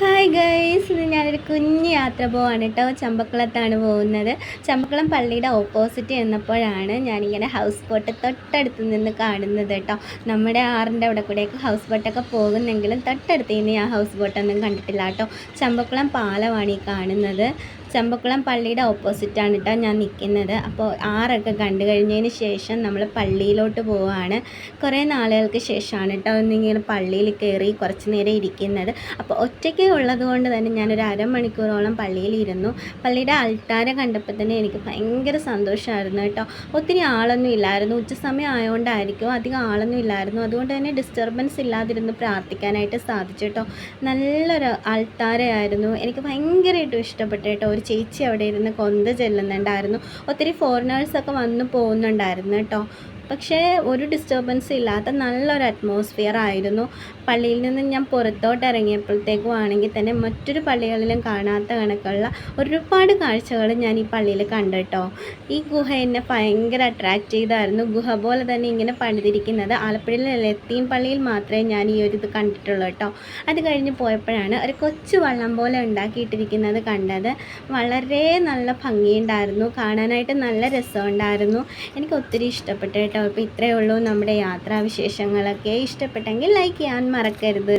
Hi. Hi guys ഇത് ഞാനൊരു കുഞ്ഞ് യാത്ര പോവാണ് കേട്ടോ ചമ്പക്കുളത്താണ് പോകുന്നത്. ചമ്പക്കുളം പള്ളിയുടെ ഓപ്പോസിറ്റ് എന്നപ്പോഴാണ് ഞാനിങ്ങനെ ഹൗസ് ബോട്ട് തൊട്ടടുത്ത് നിന്ന് കാണുന്നത് കേട്ടോ നമ്മുടെ ആറിന്റെ അവിടെ കൂടെയൊക്കെ ഹൗസ് ബോട്ടൊക്കെ പോകുന്നെങ്കിലും തൊട്ടടുത്ത് നിന്ന് ഞാൻ ഹൗസ് ബോട്ടൊന്നും കണ്ടിട്ടില്ല കേട്ടോ ചമ്പക്കുളം പാലമാണ് ഈ കാണുന്നത്. ചമ്പക്കുളം പള്ളിയുടെ ഓപ്പോസിറ്റാണ് കേട്ടോ ഞാൻ നിൽക്കുന്നത്. അപ്പോൾ ആറൊക്കെ കണ്ടു കഴിഞ്ഞതിന് ശേഷം നമ്മൾ പള്ളിയിലോട്ട് പോവുകയാണ് കുറേ നാളുകൾക്ക് ശേഷമാണ് കേട്ടോ ഒന്നിങ്ങനെ പള്ളിയിൽ കയറി കുറച്ച് നേരം ഇരിക്കുന്നത്. അപ്പോൾ ഒറ്റയ്ക്ക് ഉള്ളത് കൊണ്ട് തന്നെ ഞാനൊരു അരമണിക്കൂറോളം പള്ളിയിലിരുന്നു. പള്ളിയുടെ അൾത്താര കണ്ടപ്പോൾ തന്നെ എനിക്ക് ഭയങ്കര സന്തോഷമായിരുന്നു കേട്ടോ. ഒത്തിരി ആളൊന്നും ഇല്ലായിരുന്നു. ഉച്ച സമയം ആയതുകൊണ്ടായിരിക്കും അധികം ആളൊന്നും ഇല്ലായിരുന്നു. അതുകൊണ്ട് തന്നെ ഡിസ്റ്റർബൻസ് ഇല്ലാതിരുന്ന് പ്രാർത്ഥിക്കാനായിട്ട് സാധിച്ചു കേട്ടോ. നല്ലൊരു അൾത്താരയായിരുന്നു എനിക്ക് ഭയങ്കരമായിട്ടും ഇഷ്ടപ്പെട്ടു കേട്ടോ. ഒരു ചേച്ചി അവിടെ ഇരുന്ന് കൊന്ത ചെല്ലുന്നുണ്ടായിരുന്നു. ഒത്തിരി ഫോറിനേഴ്സൊക്കെ വന്ന് പോകുന്നുണ്ടായിരുന്നു കേട്ടോ. പക്ഷേ ഒരു ഡിസ്റ്റർബൻസ് ഇല്ലാത്ത നല്ലൊരു അറ്റ്മോസ്ഫിയർ ആയിരുന്നു. പള്ളിയിൽ നിന്ന് ഞാൻ പുറത്തോട്ട് ഇറങ്ങിയപ്പോഴത്തേക്കും ആണെങ്കിൽ തന്നെ മറ്റൊരു പള്ളികളിലും കാണാത്ത കണക്കുള്ള ഒരുപാട് കാഴ്ചകൾ ഞാൻ ഈ പള്ളിയിൽ കണ്ടിട്ടോ കേട്ടോ. ഈ ഗുഹ എന്നെ ഭയങ്കര അട്രാക്റ്റ് ചെയ്തായിരുന്നു. ഗുഹ പോലെ തന്നെ ഇങ്ങനെ പണിതിരിക്കുന്നത് ആലപ്പുഴയിലെ ലത്തീൻ പള്ളിയിൽ മാത്രമേ ഞാൻ ഈ ഒരു ഇത് കണ്ടിട്ടുള്ളൂ കേട്ടോ. അത് കഴിഞ്ഞ് പോയപ്പോഴാണ് ഒരു കൊച്ചു വള്ളം പോലെ ഉണ്ടാക്കിയിട്ടിരിക്കുന്നത് കണ്ടത്. വളരെ നല്ല ഭംഗിയുണ്ടായിരുന്നു. കാണാനായിട്ട് നല്ല രസമുണ്ടായിരുന്നു. എനിക്ക് ഒത്തിരി ഇഷ്ടപ്പെട്ടു കേട്ടോ അപ്പോൾ ഇത്രയേ ഉള്ളൂ. നമ്മുടെ യാത്രാവിശേഷങ്ങളൊക്കെ ഇഷ്ടപ്പെട്ടെങ്കിൽ ലൈക്ക് ചെയ്യാൻ മറക്കരുത്.